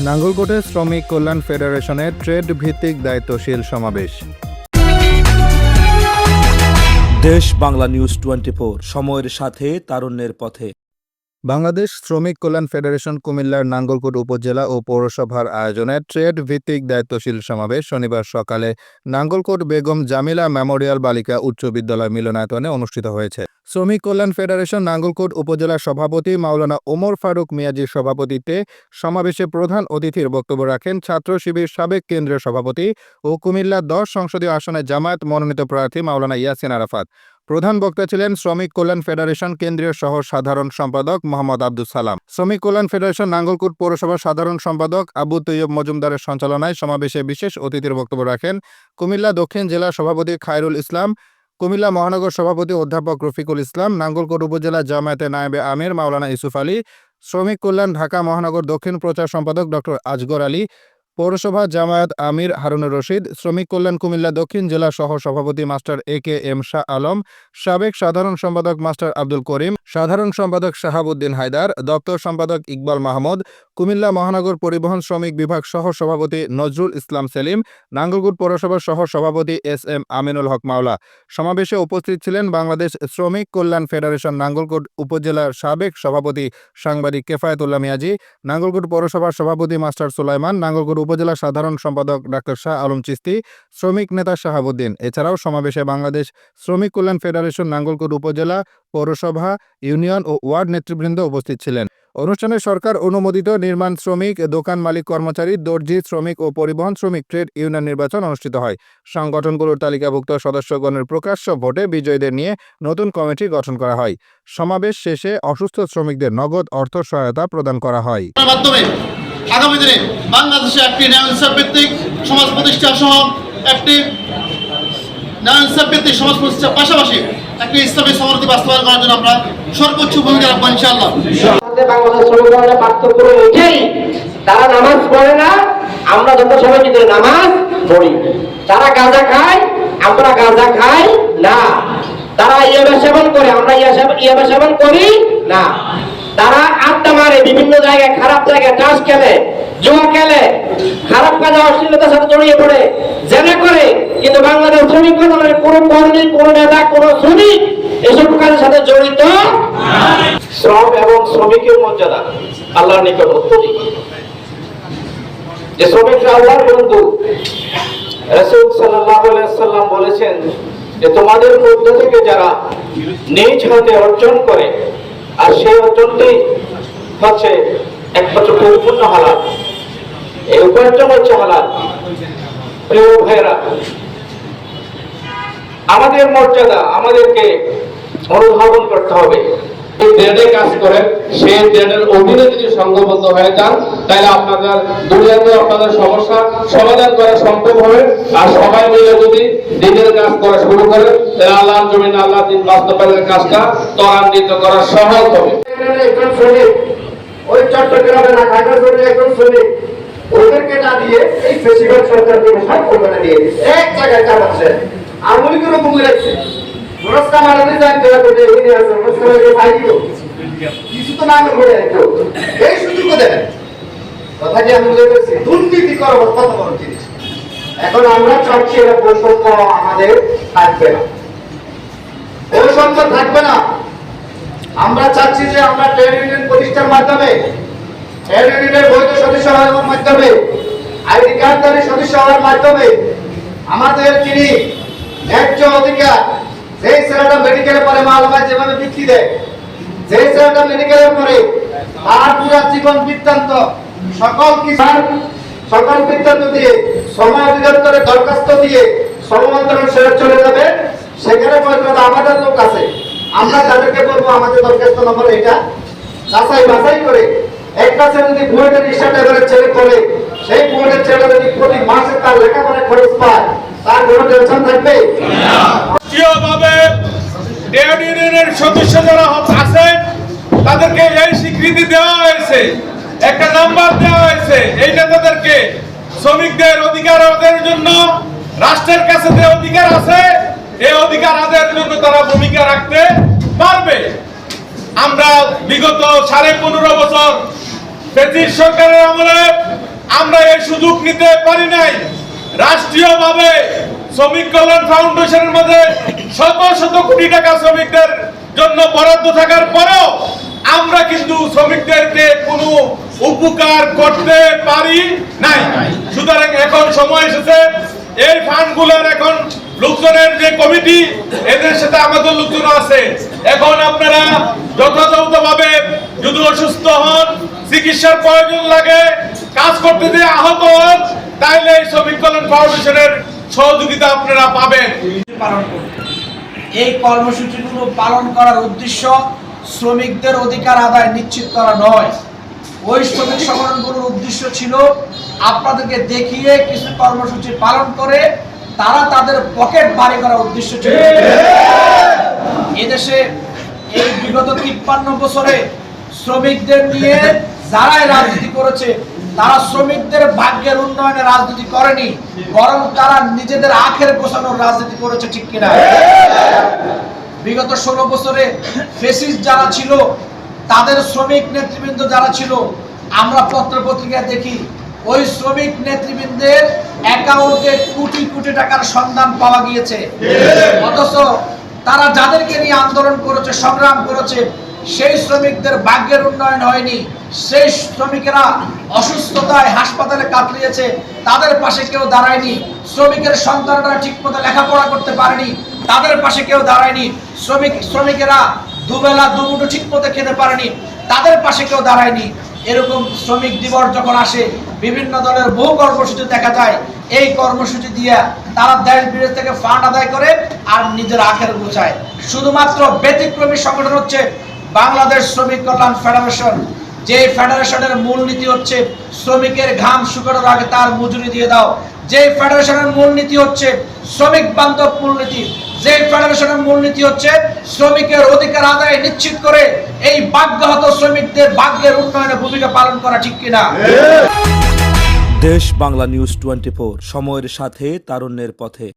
নাঙ্গলকোটে শ্রমিক কল্যাণ ফেডারেশনের ট্রেড ভিত্তিক দায়িত্বশীল সমাবেশ। দেশ বাংলা নিউজ টোয়েন্টি সময়ের সাথে, তারুণ্যের পথে। বাংলাদেশ শ্রমিক কল্যাণ ফেডারেশন কুমিল্লার নাঙ্গলকোট উপজেলা ও পৌরসভার আয়োজনে ট্রেড ভিত্তিক দায়িত্বশীল সমাবেশ শনিবার সকালে নাঙ্গলকোট বেগম জামিলা মেমোরিয়াল বালিকা উচ্চ বিদ্যালয় মিলনায়তনে অনুষ্ঠিত হয়েছে। শ্রমিক কল্যাণ ফেডারেশন নাঙ্গলকোট উপজেলার সভাপতি মাওলানা ওমর ফারুক মিয়াজির সভাপতিত্বে সমাবেশে প্রধান অতিথির বক্তব্য রাখেন ছাত্র শিবির সাবেক কেন্দ্রীয় সভাপতি ও কুমিল্লা দশ সংসদীয় আসনে জামায়াত মনোনীত প্রার্থী মাওলানা ইয়াসিন আরাফাত। প্রধান বক্তা ছিলেন শ্রমিক কল্যাণ ফেডারেশন কেন্দ্রীয় সহ সাধারণ সম্পাদক মোহাম্মদ আব্দুল সালাম। শ্রমিক কল্যাণ ফেডারেশন নাঙ্গলকোট পৌরসভার সাধারণ সম্পাদক আবু তৈয়ব মজুমদারের সঞ্চালনায় সমাবেশে বিশেষ অতিথির বক্তব্য রাখেন কুমিল্লা দক্ষিণ জেলা সভাপতি খায়রুল ইসলাম, কুমিল্লা মহানগর সভাপতি অধ্যাপক রফিকুল ইসলাম, নাঙ্গলকোট উপজেলা জামায়াতে নায়েবে আমির মাওলানা ইসুফ আলী, শ্রমিক কল্যাণ ঢাকা মহানগর দক্ষিণ প্রচার সম্পাদক ডক্টর আজগর আলী পৌরসভা জামায়াত আমির হারুন রশিদ, শ্রমিক কল্যাণ কুমিল্লা দক্ষিণ জেলা সহ সভাপতি master A K M Shah Alam, সাবেক সাধারণ সম্পাদক মাস্টার আব্দুল করিম, সাধারণ সম্পাদক শাহাবুদ্দিন হায়দার, দপ্তর সম্পাদক ইকবাল মাহমুদ, কুমিল্লা মহানগর পরিবহন শ্রমিক বিভাগ সহ সভাপতি নজরুল ইসলাম সেলিম, নাঙ্গলকোট পৌরসভার সহ সভাপতি এস এম আমিনুল হক মাওলা। সমাবেশে উপস্থিত ছিলেন বাংলাদেশ শ্রমিক কল্যাণ ফেডারেশন নাঙ্গলকোট উপজেলার সাবেক সভাপতি সাংবাদিক কেফায়েতুল্লাহ মিয়াজি, নাঙ্গলকোট পৌরসভার সভাপতি মাস্টার সুলাইমান, নাঙ্গলকোট উপজেলা সাধারণ সম্পাদক ডাক্তার শাহ আলম চিস্তি, শ্রমিক নেতা শাহাবুদ্দিন। এছাড়াও সমাবেশে বাংলাদেশ শ্রমিক কল্যাণ ফেডারেশন নাঙ্গলকোট উপজেলা পৌরসভা, ইউনিয়ন ও ওয়ার্ড নেতৃবৃন্দ উপস্থিত ছিলেন। অনুষ্ঠানে সরকার অনুমোদিত নির্মাণ শ্রমিক, দোকান মালিক কর্মচারী, দর্জি শ্রমিক ও পরিবহন শ্রমিক ট্রেড ইউনিয়ন নির্বাচন অনুষ্ঠিত হয়। সংগঠনগুলোর তালিকাভুক্ত সদস্যগণের প্রকাশ্য ভোটে বিজয়ীদের নিয়ে নতুন কমিটি গঠন করা হয়। সমাবেশ শেষে অসুস্থ শ্রমিকদের নগদ অর্থ সহায়তা প্রদান করা হয়। আগামী দিনে বাংলাদেশে একটি ন্যায় ইনসাফ ভিত্তিক সমাজ প্রতিষ্ঠা সহ একটি ন্যায় ইনসাফ ভিত্তিক সমাজ প্রতিষ্ঠার পাশাপাশি একটি ইসলামী সমৃদ্ধি বাস্তবায়ন করার জন্য আমরা সর্বোচ্চ ভূমিকা রাখব ইনশাআল্লাহ। তারা নামাজ পড়ে না, আমরা যত সময় কিন্তু নামাজ পড়ি। তারা গাঁজা খায়, আমরা গাঁজা খাই না। তারা ইয়াবা সেবন করে, আমরা ইয়া ইয়াবা সেবন করি না। তারা আড্ডা মারে, বিভিন্ন জায়গায় খারাপ জায়গায় চাষ খেলে, জুয়া খেলে, খারাপ কাজে অশ্লীলতার সাথে জড়িয়ে পড়ে, জেনে করে। কিন্তু বাংলাদেশ শ্রমিক দলের কোনো কর্মী কোনো নেতা, কোনো শ্রমিক এসব কাজের সাথে জড়িত শ্রম এবং শ্রমিকের মর্যাদা আল্লাহর নিকট অত্যধিক। যে শ্রমিকরা আল্লাহর বন্ধু, রাসূল সাল্লাম বলেছেন যে তোমাদের মধ্য থেকে যারা নিজ হাতে অর্জন করে আর সেই অঞ্চলটি হচ্ছে একমাত্র পরিপূর্ণ হালাত এই উপার্জন হচ্ছে হালাত প্রিয় ভাইয়েরা, আমাদের মর্যাদা আমাদেরকে অনুধাবন করতে হবে। যে ট্রেডে কাজ করেন, সেই ট্রেডের অধীনে যদি সংঘবদ্ধ হয়ে যান, তাহলে আপনাদের দুনিয়াতে আপনাদের সমস্যা সমাধান করা সম্ভব হবে। আর সবাই মিলে যদি দিনের কাজ করা শুরু করে তাহলে আল্লাহর জমিন আল্লাহ দিন বাস্তবায়নের কাজটা ত্বরান্বিত করা সহজ হবে। একজন শ্রমিক, ওই চট্টগ্রামে না, ঢাকা শহরে একজন শ্রমিক, ওদেরকে না দিয়ে এই ফেসিবাল সরকারকে সব কলকাতা দিয়ে এক জায়গায় চালাচ্ছে আমলি করে কমে রাখছে নমস্কার মারাতে যান দেওয়া করে এই আসে নমস্কার মারাতে ভাই কিছু তো না করে একটু এই সুযোগ দেন। কথাটি আমি বলে গেছি দুর্নীতি করা কত বড় জিনিস। এখন আমরা চাচ্ছি এটা বৈষম্য আমাদের থাকবে না। বৈষম্য থাকবে না। আমরা চাচ্ছি যে আমরা ট্রেড ইউনিয়ন প্রতিষ্ঠার মাধ্যমে, ট্রেড ইউনিয়নের বৈধ সদস্য হওয়ার মাধ্যমে, আইডি কার্ডধারী সদস্য হওয়ার মাধ্যমে, আমাদের যিনি ন্যায্য অধিকার যেই ছেলেটা মেডিকেলে পরে মালবায় যেভাবে বৃত্তি দেয়, যেই ছেলেটা মেডিকেলে পরে তার পুরা জীবন বৃত্তান্ত, সকল কিষান সকল বৃত্তান্ত দিয়ে সময় অধিদপ্তরে দরখাস্ত দিয়ে শ্রম মন্ত্রণালয় চলে যাবে। সেখানে পর্যন্ত আমাদের লোক আছে। আমরা তাদেরকে বলব আমাদের দরখাস্ত নম্বর এটা। যাচাই বাছাই করে একটা ছেলে যদি বুয়েটের রিক্সা ড্রাইভারের ছেলে করে, সেই বুয়েটের ছেলে যদি প্রতি মাসে তার লেখাপড়ার খরচ পায়, তার কোনো টেনশন থাকবে? রাষ্ট্রীয়ভাবে ট্রেড ইউনিয়নের সদস্য যারা আছেন তাদেরকে এই স্বীকৃতি দেওয়া হয়েছে। একটা নাম্বার দেওয়া হয়েছে। এইটা তাদেরকে শ্রমিকদের অধিকার আদায়ের জন্য, রাষ্ট্রের কাছে যে অধিকার আছে, এই অধিকার আদায়ের জন্য তারা ভূমিকা রাখতে পারবে। আমরা বিগত সাড়ে পনেরো বছর ব্রিটিশ সরকারের আমলে আমরা এই সুযোগ নিতে পারি নাই। রাষ্ট্রীয়ভাবে শ্রমিক কল্যাণ ফাউন্ডেশনের মধ্যে শত শত কোটি টাকা শ্রমিকদের জন্য বরাদ্দ থাকার পরেও আমরা কিন্তু শ্রমিকদেরকে কোনো উপকার করতে পারি নাই। সুতরাং এখন সময় এসেছে, এই ফান্ডগুলোর এখন লোকজনের যে কমিটি, এদের সাথে আমাদের লোকজন আছে। এখন আপনারা যথাযথভাবে যদি অসুস্থ হন, চিকিৎসার প্রয়োজন লাগে, কাজ করতে দিয়ে আহত হন, তাইলে এই শ্রমিক কল্যাণ ফাউন্ডেশনের সহযোগিতা আপনারা পাবেন। পালন এই কর্মসূচিগুলো পালন করার উদ্দেশ্য শ্রমিকদের অধিকার আদায় নিশ্চিত করা নয়। ওই শ্রমিক সংগঠনগুলোর উদ্দেশ্য ছিল আপনাদেরকে দেখিয়ে কিছু কর্মসূচি পালন করে তারা তাদের পকেট বাড়ি করার উদ্দেশ্য ছিল। এদেশে এই বিগত তিপ্পান্ন বছরে শ্রমিকদের নিয়ে যারাই রাজনীতি করেছে তারা শ্রমিকদের ভাগ্যের উন্নয়নে রাজনীতি করেনি, বরং তারা নিজেদের আখের গোছানোর রাজনীতি করেছে, ঠিক কিনা? বিগত ষোলো বছরে ফেসিস যারা ছিল, তাদের শ্রমিক নেতৃবৃন্দ যারা ছিল, আমরা পত্র পত্রিকায় দেখি, ওই শ্রমিক নেতৃবৃন্দের অ্যাকাউন্টে কোটি কোটি টাকার সন্ধান পাওয়া গিয়েছে। অথচ তারা যাদেরকে নিয়ে আন্দোলন করেছে, সংগ্রাম করেছে সেই শ্রমিকদের ভাগ্যের উন্নয়ন হয়নি। সেই শ্রমিকেরা অসুস্থতায় হাসপাতালে কাতলিয়েছে। তাদের পাশে কেউ দাঁড়ায়নি। শ্রমিকের সন্তানরা ঠিকমতো লেখাপড়া করতে পারেনি। তাদের পাশে কেউ দাঁড়ায়নি। শ্রমিক, শ্রমিকেরা দুবেলা, দুমুঠো ঠিকমতো খেতে পারেনি। তাদের পাশে কেউ দাঁড়ায়নি। এরকম শ্রমিক দিবস যখন আসে, বিভিন্ন দলের বহু কর্মসূচি দেখা যায়। এই কর্মসূচি দিয়ে তারা দেশ বিদেশ থেকে ফান্ড আদায় করে আর নিজের আখের গোছায়। শুধুমাত্র ব্যতিক্রমী সংগঠন হচ্ছে বাংলাদেশ শ্রমিক কল্যাণ ফেডারেশন যে ফেডারেশনের মূলনীতি হচ্ছে শ্রমিকের ঘাম শুকানোর আগে তার মজুরি দিয়ে দাও। যে ফেডারেশনের মূলনীতি হচ্ছে শ্রমিক বান্ধব মূলনীতি যে ফেডারেশনের মূলনীতি হচ্ছে শ্রমিকের অধিকার আদায় নিশ্চিত করে এই ভাগ্যহত শ্রমিকদের বাগ্যের উন্নয়নে ভূমিকা পালন করা ঠিক কিনা। দেশ বাংলা নিউজ টোয়েন্টি সময়ের সাথে তারুণ্যের পথে।